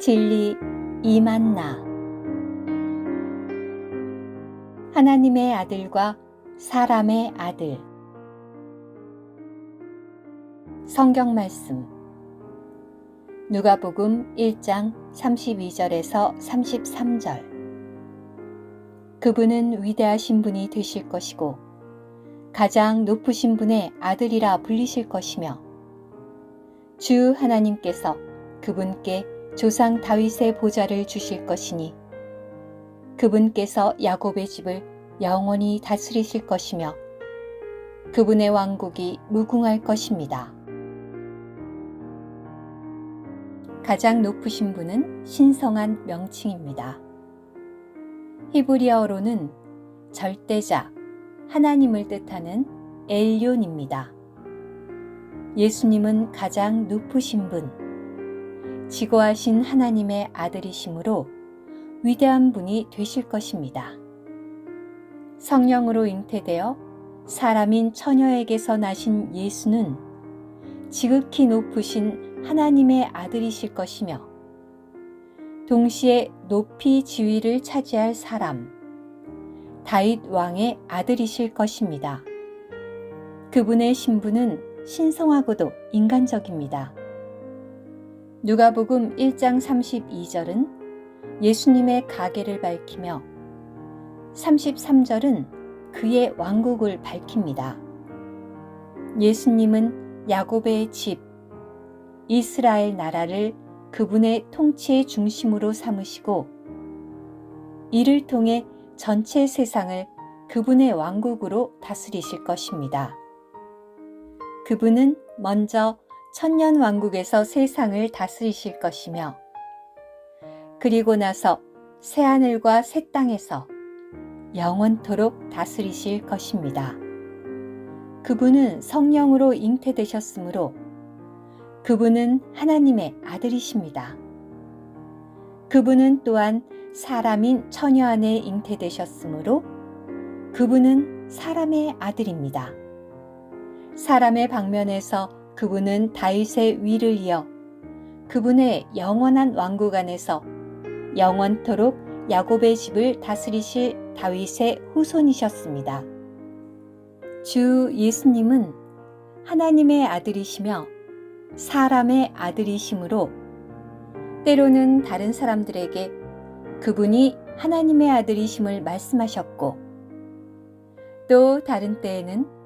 진리 이만나. 하나님의 아들과 사람의 아들. 성경 말씀. 누가복음 1장 32절에서 33절. 그분은 위대하신 분이 되실 것이고 가장 높으신 분의 아들이라 불리실 것이며 주 하나님께서 그분께 조상 다윗의 보좌를 주실 것이니 그분께서 야곱의 집을 영원히 다스리실 것이며 그분의 왕국이 무궁할 것입니다. 가장 높으신 분은 신성한 명칭입니다. 히브리어로는 절대자, 하나님을 뜻하는 엘륜입니다. 예수님은 가장 높으신 분, 지고하신 하나님의 아들이시므로 위대한 분이 되실 것입니다. 성령으로 잉태되어 사람인 처녀에게서 나신 예수는 지극히 높으신 하나님의 아들이실 것이며 동시에 높이 지위를 차지할 사람, 다윗 왕의 아들이실 것입니다. 그분의 신분은 신성하고도 인간적입니다. 누가복음 1장 32절은 예수님의 가계를 밝히며 33절은 그의 왕국을 밝힙니다. 예수님은 야곱의 집, 이스라엘 나라를 그분의 통치의 중심으로 삼으시고 이를 통해 전체 세상을 그분의 왕국으로 다스리실 것입니다. 그분은 먼저 천년 왕국에서 세상을 다스리실 것이며 그리고 나서 새 하늘과 새 땅에서 영원토록 다스리실 것입니다. 그분은 성령으로 잉태되셨으므로 그분은 하나님의 아들이십니다. 그분은 또한 사람인 처녀 안에 잉태되셨으므로 그분은 사람의 아들입니다. 사람의 방면에서 그분은 다윗의 위를 이어 그분의 영원한 왕국 안에서 영원토록 야곱의 집을 다스리실 다윗의 후손이셨습니다. 주 예수님은 하나님의 아들이시며 사람의 아들이시므로 때로는 다른 사람들에게 그분이 하나님의 아들이심을 말씀하셨고 또 다른 때에는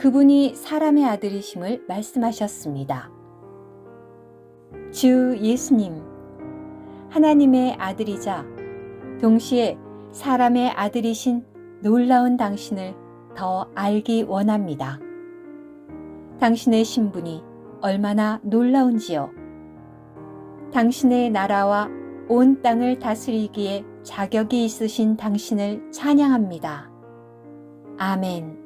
그분이 사람의 아들이심을 말씀하셨습니다. 주 예수님, 하나님의 아들이자 동시에 사람의 아들이신 놀라운 당신을 더 알기 원합니다. 당신의 신분이 얼마나 놀라운지요. 당신의 나라와 온 땅을 다스리기에 자격이 있으신 당신을 찬양합니다. 아멘.